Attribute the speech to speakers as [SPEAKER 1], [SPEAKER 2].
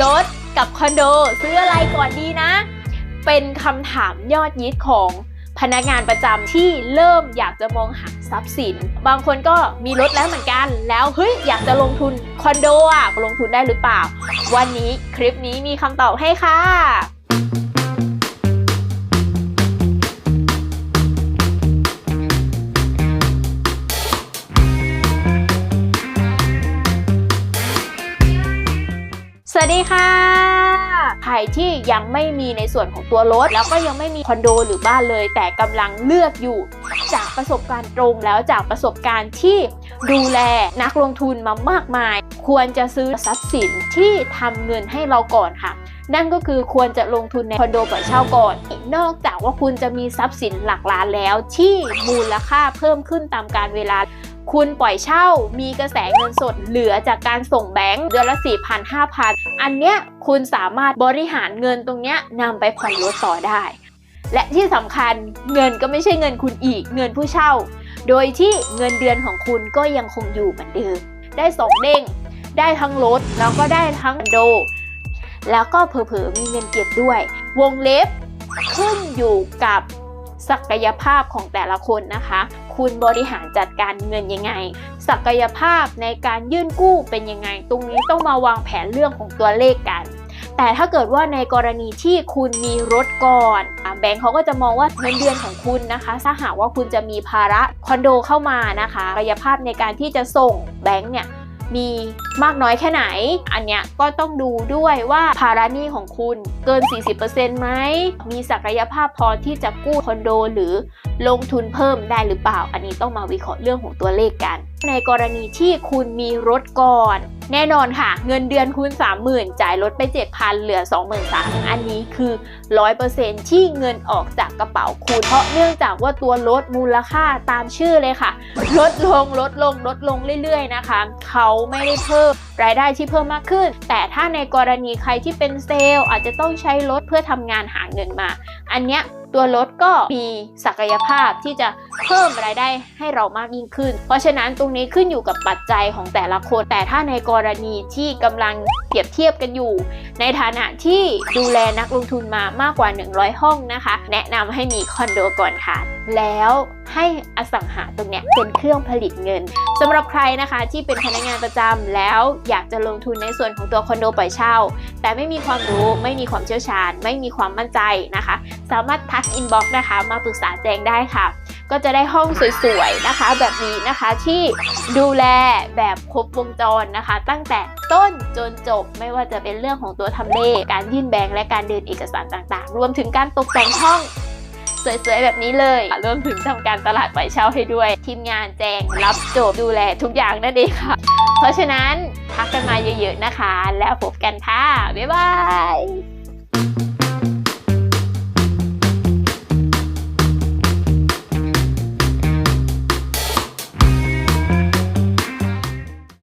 [SPEAKER 1] รถกับคอนโดซื้ออะไรก่อนดีนะ เป็นคำถามยอดยิดของพนักงานประจำที่เริ่มอยากจะมองหาทรัพย์สิน บางคนก็มีรถแล้วเหมือนกัน แล้วเฮ้ยอยากจะลงทุนคอนโดอะลงทุนได้หรือเปล่า วันนี้คลิปนี้มีคำตอบให้ค่ะ วัสดีค่ะ ใครที่ยังไม่มีในส่วนของตัวรถ แล้วก็ยังไม่มีคอนโดหรือบ้านเลย แต่กำลังเลือกอยู่ จากประสบการณ์ตรงแล้วจากประสบการณ์ที่ดูแลนักลงทุนมามากมาย ควรจะซื้อทรัพย์สินที่ทำเงินให้เราก่อนค่ะนั่นก็คือควรจะลงทุนในคอนโดปล่อยเช่าก่อน นอกจากว่าคุณจะมีทรัพย์สินหลักล้านแล้วที่มูลค่าเพิ่มขึ้นตามการเวลา คุณปล่อยเช่ามีกระแสเงินสดเหลือจากการส่งแบงค์เดือนละ 4 0 0 0 5,000 อันเนี้ยคุณสามารถบริหารเงินตรงเนี้ยนำไปผ่อนรถต่อได้ และที่สำคัญเงินก็ไม่ใช่เงินคุณอีกเงินผู้เช่า โดยที่เงินเดือนของคุณก็ยังคงอยู่เหมือนเดิม ได้สองเด้ง ได้ทั้งรถแล้วก็ได้ทั้งโด แล้วก็เผลอๆมีเงินเก็บด้วย วงเล็บขึ้นอยู่กับ ศักยภาพของแต่ละคนนะคะ คุณบริหารจัดการเงินยังไง ศักยภาพในการยื่นกู้เป็นยังไง ตรงนี้ต้องมาวางแผนเรื่องของตัวเลขกันแต่ถ้าเกิดว่าในกรณีที่คุณมีรถก่อนแบงค์เขาก็จะมองว่าเงินเดือนของคุณนะคะ ถ้าหากว่าคุณจะมีภาระคอนโดเข้ามานะคะศักยภาพในการที่จะส่งแบงค์เนี่ย มีมากน้อยแค่ไหน อันเนี้ยก็ต้องดูด้วยว่าภาระหนี้ของคุณเกิน 40%ไหมมีศักยภาพพอที่จะกู้คอนโดหรือ ลงทุนเพิ่มได้หรือเปล่า อันนี้ต้องมาวิเคราะห์เรื่องของตัวเลขกัน ในกรณีที่คุณมีรถก่อน แน่นอนค่ะ เงินเดือนคุณ 30,000 จ่ายรถไป 7,000 เหลือ 23,000 อันนี้คือ 100%ที่เงินออกจากกระเป๋าคุณ เพราะเนื่องจากว่าตัวรถมูลค่าตามชื่อเลยค่ะ ลดลงลดลงลดลงเรื่อยๆนะคะ เขาไม่ได้เพิ่มรายได้ที่เพิ่มมากขึ้น แต่ถ้าในกรณีใครที่เป็นเซลล์อาจจะต้องใช้รถเพื่อทำงานหาเงินมา อันเนี้ยตัวรถก็มีศักยภาพที่จะเพิ่มรายได้ให้เรามากยิ่งขึ้น เพราะฉะนั้นตรงนี้ขึ้นอยู่กับปัจจัยของแต่ละคน แต่ถ้าในกรณีที่กำลังเปรียบเทียบกันอยู่ ในฐานะที่ดูแลนักลงทุนมามากกว่า 100 ห้องนะคะ แนะนำให้มีคอนโดก่อนค่ะ แล้ว ให้อสังหาตรงเนี้ยเป็นเครื่องผลิตเงินสำหรับใครนะคะที่เป็นพนักงานประจำแล้วอยากจะลงทุนในส่วนของตัวคอนโดปล่อยเช่า แต่ไม่มีความรู้ไม่มีความเชี่ยวชาญ ไม่มีความมั่นใจนะคะ สามารถทักอินบ็อกซ์นะคะ มาปรึกษาแจงได้ค่ะ ก็จะได้ห้องสวยๆนะคะ แบบนี้นะคะที่ดูแลแบบครบวงจรนะคะ ตั้งแต่ต้นจนจบไม่ว่าจะเป็นเรื่องของตัวทำเลการยื่นแบงค์และการเดินเอกสารต่างๆ รวมถึงการตกแต่งห้อง สวยๆแบบนี้เลยรวมถึงทำการตลาดปล่อยเช่าให้ด้วย ทีมงานแจงรับจบดูแลทุกอย่างนั่นเองค่ะ เพราะฉะนั้นทักกันมาเยอะๆนะคะ แล้วพบกันค่ะ บ๊ายบาย